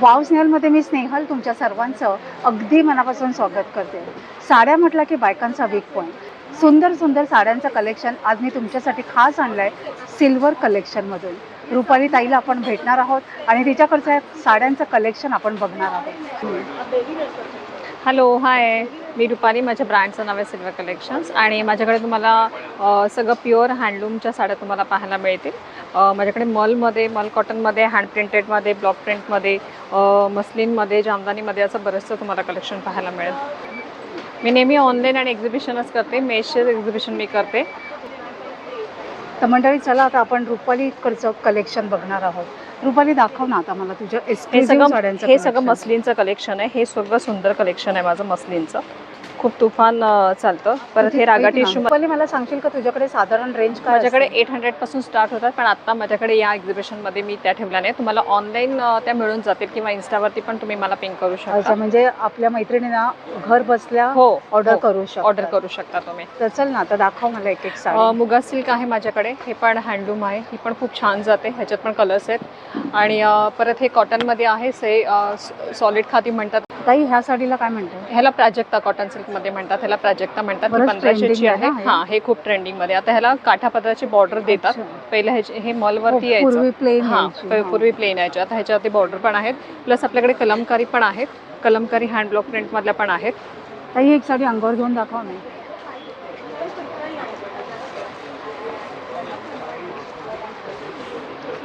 Wow स्नेहलमध्ये मी स्नेहल तुमच्या सर्वांचं अगदी मनापासून स्वागत करते. साड्या म्हटलं की बायकांचा वीक पॉईंट सुंदर सुंदर साड्यांचं कलेक्शन आज मी तुमच्यासाठी खास आणलं आहे सिल्वर कलेक्शनमधून रुपाली ताईला आपण भेटणार आहोत आणि तिच्याकडचं साड्यांचं कलेक्शन आपण बघणार आहोत. हॅलो हाय मी रुपाली माझ्या ब्रँडचं नाव आहे सिल्वर कलेक्शन्स आणि माझ्याकडे तुम्हाला सगळं प्युअर हँडलूमच्या साड्या तुम्हाला पाहायला मिळतील. माझ्याकडे मलमध्ये मल कॉटनमध्ये हँड प्रिंटेडमध्ये ब्लॉक प्रिंटमध्ये मस्लिनमध्ये जामदानीमध्ये असं बरंचसं तुम्हाला कलेक्शन पाहायला मिळेल. मी नेहमी ऑनलाईन आणि एक्झिबिशनच करते. मेशचे एक्झिबिशन मी करते. तर मंडळी चला आता आपण रुपालीकडचं कलेक्शन बघणार आहोत. रुपाली दाखव ना आता मला तुझ्या हे सगळं हे. मस्लिनचं कलेक्शन आहे. हे सगळं सुंदर कलेक्शन आहे माझं मस्लिनचं. खूप तुफान अ, चालतं. परत हे रागा एक ना, टिश्यू रुपाली मला सांगशील का तुझ्याकडे साधारण रेंज काय माझ्याकडे असते? एट हंड्रेडपासून स्टार्ट होतात पण आता माझ्याकडे या एक्झिबिशनमध्ये मी त्या ठेवल्या नाही तुम्हाला ऑनलाईन त्या मिळून जातील किंवा इन्स्टावरती पण तुम्ही मला पिंक करू अच्छा शकता म्हणजे आपल्या मैत्रिणींना घर बसल्या हो ऑर्डर हो, करू शकतो ऑर्डर करू शकता तुम्ही. तर चल ना आता दाखव मला एक एक अ, साडी. मुगा सिल्क आहे माझ्याकडे. हे पण हँडलूम आहे. ही पण खूप छान जाते. ह्याच्यात पण कलर्स आहेत. आणि अ, परत हे कॉटनमध्ये आहे से सॉलिड खाती म्हणतात ताई ह्या साडीला काय म्हणते ह्याला प्राजक्ता कॉटन सिल्कमध्ये म्हणतात ह्याला प्राजक्ता म्हणतात. बरंच पंधराशेची trending आहे. आहे ना हे? हा हे खूप ट्रेंडिंगमध्ये. आता ह्याला काठापदराची बॉर्डर देतात. अच्छा. पहिलं ह्याचे हे मॉलवरती यायचं. पूर्वी प्लेन हा प- पूर्वी प्लेन यायच्या आता ह्याच्यावरती बॉर्डर पण आहेत. प्लस आपल्याकडे कलमकारी पण आहेत. कलमकारी हँड ब्लॉक प्रिंट मधल्या पण आहेत. ताई एक साडी अंगावर घेऊन दाखव ना.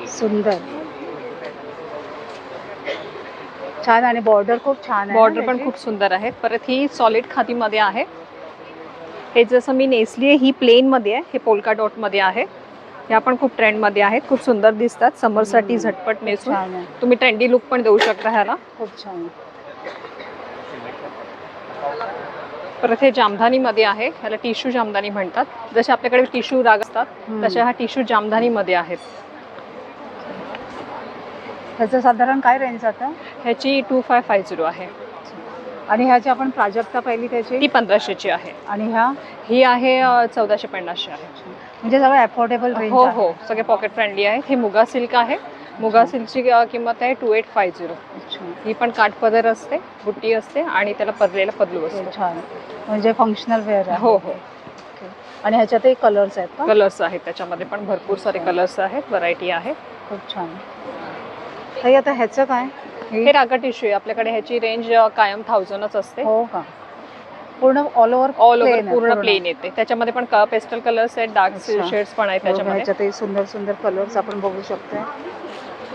सुंदर. छान आणि बॉर्डर खूप छान आहे. बॉर्डर पण? खूप सुंदर आहेत परत ही सॉलिड खातीमध्ये आहे. हे जसं मी नेसली आहे ही प्लेन मध्ये आहे. हे पोलका डॉटमध्ये आहे. ह्या पण खूप ट्रेंडमध्ये आहेत. खूप सुंदर दिसतात. समरसाठी. झटपट नेसून आहे. तुम्ही ट्रेंडी लुक पण देऊ शकता ह्याला. खूप छान परत हे जामधानीमध्ये आहे. ह्याला टिश्यू जामदानी म्हणतात. जसे आपल्याकडे टिश्यू राग असतात. तशा ह्या टिश्यू जामधानीमध्ये आहेत. ह्याचं साधारण काय रेंज जातं ह्याची टू फाय फाय झिरो आहे. आणि ह्याची आपण प्राजक्ता पाहिली ती त्याची पंधराशेची आहे. आणि ह्या? ही आहे चौदाशे पन्नासशे आहे. म्हणजे सगळं अफोर्डेबल रेंज हो हो सगळे पॉकेट फ्रेंडली आहे. हे मुगा सिल्क आहे. मुगा सिल्कची किंमत आहे टू एट फाय झिरो ही पण काठपदर असते बुट्टी असते आणि त्याला पदलेला पदलू असतो. छान. म्हणजे फंक्शनल वेअर आहे. हो हो. आणि ह्याच्यातही कलर्स आहेत कलर्स आहेत. त्याच्यामध्ये पण भरपूर सारे कलर्स आहेत. व्हरायटी आहे. खूप छान. ताई आता ह्याचं काय? हे रागा टिश्यू आहे. आपल्याकडे ह्याची रेंज कायम थाउजंडच असते. हो का? पूर्ण ऑल ओव्हर ऑल ओव्हर पूर्ण प्लेन येते. त्याच्यामध्ये पण पेस्टल कलर्स आहेत डार्क. शेड्स पण आहेत त्याच्यामध्ये. सुंदर सुंदर कलर्स आपण बघू शकतोय.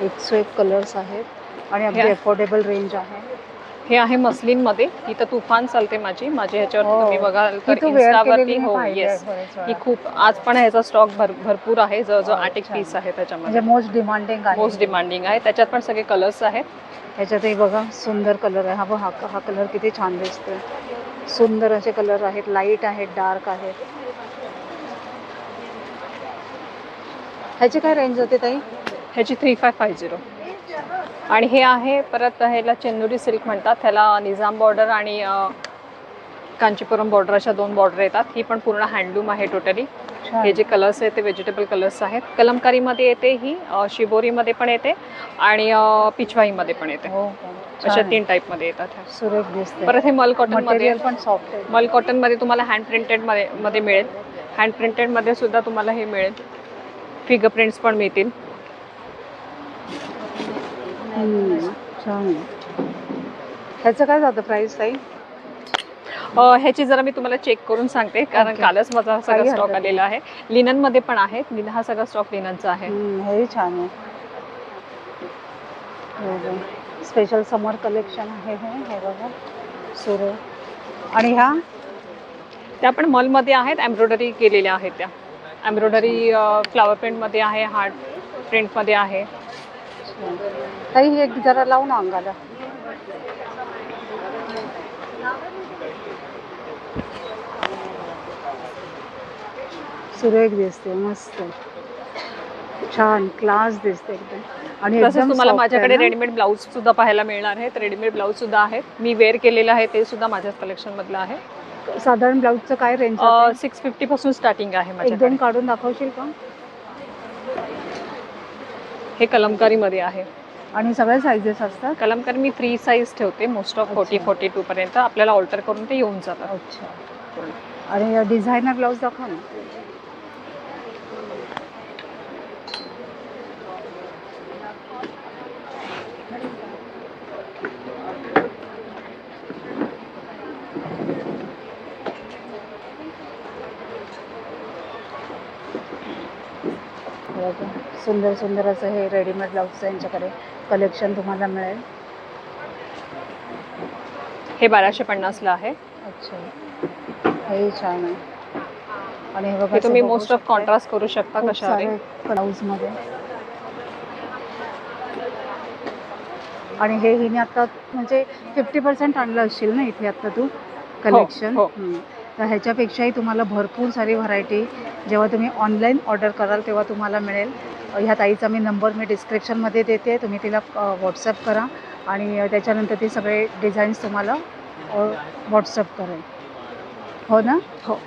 एकशे एक कलर्स आहेत आणि अगदी अफोर्डेबल रेंज आहे. हे आहे मस्लिनमध्ये ही तर तुफान चालते माझी. माझ्या ह्याच्यावर हो. तुम्ही बघाल तर इन्स्टावरती हो येस. ही खूप आज पण ह्याचा स्टॉक भर भरपूर आहे. जवळजवळ हो, आठ एक. पीस आहे म्हणजे त्याच्यामध्ये मोस्ट डिमांडिंग आहे. मोस्ट डिमांडिंग आहे. त्याच्यात पण सगळे कलर्स आहेत. ह्याच्यातही बघा सुंदर कलर आहे. हा बघ हा हा कलर किती छान दिसतोय. सुंदर असे कलर आहेत. लाइट आहेत डार्क आहेत. ह्याची काय रेंज होते ताई? ह्याची थ्री फाय फाय झिरो आणि हे आहे परत ह्याला चेन्नुरी सिल्क म्हणतात ह्याला निजाम बॉर्डर आणि कांचीपुरम बॉर्डर अशा दोन बॉर्डर येतात. ही पण पूर्ण हँडलूम आहे टोटली. हे जे कलर्स आहेत ते व्हेजिटेबल कलर्स आहेत. कलमकारीमध्ये येते ही शिबोरीमध्ये पण येते आणि अं, पिचवाईमध्ये पण येते. हो का? अशा. तीन टाईपमध्ये येतात ह्या. सुरेख दिसते परत हे मल कॉटनमध्ये पण सॉफ्ट मल कॉटनमध्ये तुम्हाला हँड प्रिंटेडमध्ये मध्ये मिळेल. हँड प्रिंटेडमध्ये सुद्धा तुम्हाला हे मिळेल. फिगर प्रिंट्स पण मिळतील. छान. ह्याचं काय जातं प्राइस ताई? ह्याची जरा मी तुम्हाला चेक करून सांगते कारण. कालच माझा काही सगळा स्टॉक हरकत आलेला आहे. लिननमध्ये पण आहे लिन- हा सगळा स्टॉक लिननचा आहे. हम्म, हेही छान आहे. स्पेशल समर कलेक्शन आहे हे हे बघा सुरे. आणि ह्या? त्या पण मॉलमध्ये आहेत एम्ब्रॉयडरी केलेल्या आहेत त्या. एम्ब्रॉयडरी फ्लावर प्रिंटमध्ये आहे हार्ट प्रिंटमध्ये आहे. ताई ही एक जरा लावू ना अंगाला. सुरेख दिसते मस्त. छान क्लास दिसते एकदम. आणि तसंच एकदम तुम्हाला माझ्याकडे. रेडीमेड ब्लाऊज सुद्धा पाहायला मिळणार आहेत रेडीमेड ब्लाऊज सुद्धा आहेत मी वेअर केलेलं आहे ते सुद्धा माझ्याच कलेक्शन मधलं आहे. साधारण ब्लाऊजचं काय रेंज सिक्स फिफ्टी पासून स्टार्टिंग आहे एक माझ्याकडे. दोन काढून दाखवशील का? हे कलमकारी मध्ये आहे. आणि सगळ्या साईजेस असतात? कलमकारी मी फ्री साईज ठेवते most of forty. Forty two पर्यंत. आपल्याला ऑल्टर करून ते येऊन जातात अच्छा. आणि डिझायनर ब्लाऊज दाखवा ना. बघा, सुंदर सुंदर असं हे रेडीमेड ब्लाऊजचं यांच्याकडे. कलेक्शन तुम्हाला मिळेल. हे बाराशे पन्नासला आहे. अच्छा. हे छान आहे. आणि हे बघा हे तुम्ही मोस्ट ऑफ. कॉन्ट्रास्ट करू शकता खूप कशावर सारे ब्लाऊजमध्ये. आणि हे हिने आता म्हणजे फिफ्टी पर्सेंट आणलं असशील ना इथे आता तू कलेक्शन हो. तर ह्याच्यापेक्षाही तुम्हाला भरपूर सारी व्हरायटी जेव्हा तुम्ही ऑनलाईन ऑर्डर कराल तेव्हा तुम्हाला मिळेल. ह्या ताईचा मी नंबर मी डिस्क्रिप्शनमध्ये देते तुम्ही तिला व्हॉट्सअप करा आणि त्याच्यानंतर ते सगळे डिझाईन्स तुम्हाला व्हॉट्सअप करेल. हो ना? हो.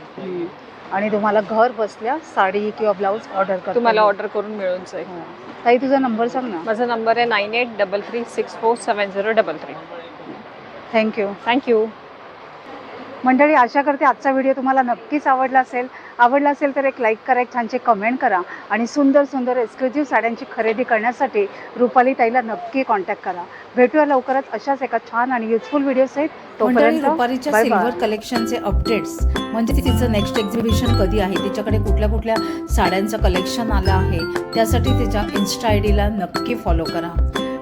आणि तुम्हाला घर बसल्या साडी किंवा ब्लाऊज ऑर्डर कर तुम्हाला ऑर्डर करून मिळून जाईल. ताई तुझा नंबर सांग ना. माझा नंबर आहे nine eight double three six four seven zero double three. Thank you thank you मंडळी आशा करते आजचा व्हिडिओ तुम्हाला नक्कीच आवडला असेल. आवडला असेल तर एक लाईक करा एक छानचे कमेंट करा आणि सुंदर सुंदर एक्सक्लुझिव्ह साड्यांची खरेदी करण्यासाठी रुपाली ताईला नक्की कॉन्टॅक्ट करा. भेटूया लवकरच अशाच एका छान आणि युजफुल व्हिडिओ सहित. तोपर्यंत. सिल्वर कलेक्शनचे अपडेट्स म्हणजे तिचं नेक्स्ट एक्झिबिशन कधी आहे? तिच्याकडे कुठल्या कुठल्या साड्यांचं कलेक्शन आलं आहे? त्यासाठी तिच्या इन्स्टा आय डीला नक्की फॉलो करा.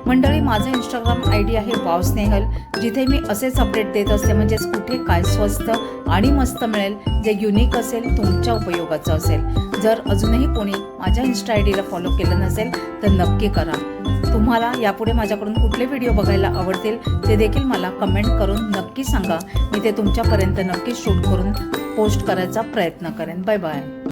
मंडळी माझं इंस्टाग्राम आय डी आहे वाव स्नेहल जिथे मी असेच अपडेट देत असते म्हणजेच कुठे काय स्वस्त आणि मस्त मिळेल जे युनिक असेल तुमच्या उपयोगाचं असेल. जर अजूनही कोणी माझ्या इन्स्टा आय डीला फॉलो केलं नसेल तर नक्की करा. तुम्हाला यापुढे माझ्याकडून कुठले व्हिडिओ बघायला आवडतील ते देखील मला कमेंट करून नक्की सांगा. मी ते तुमच्यापर्यंत नक्की शूट करून पोस्ट करायचा प्रयत्न करेन. Bye bye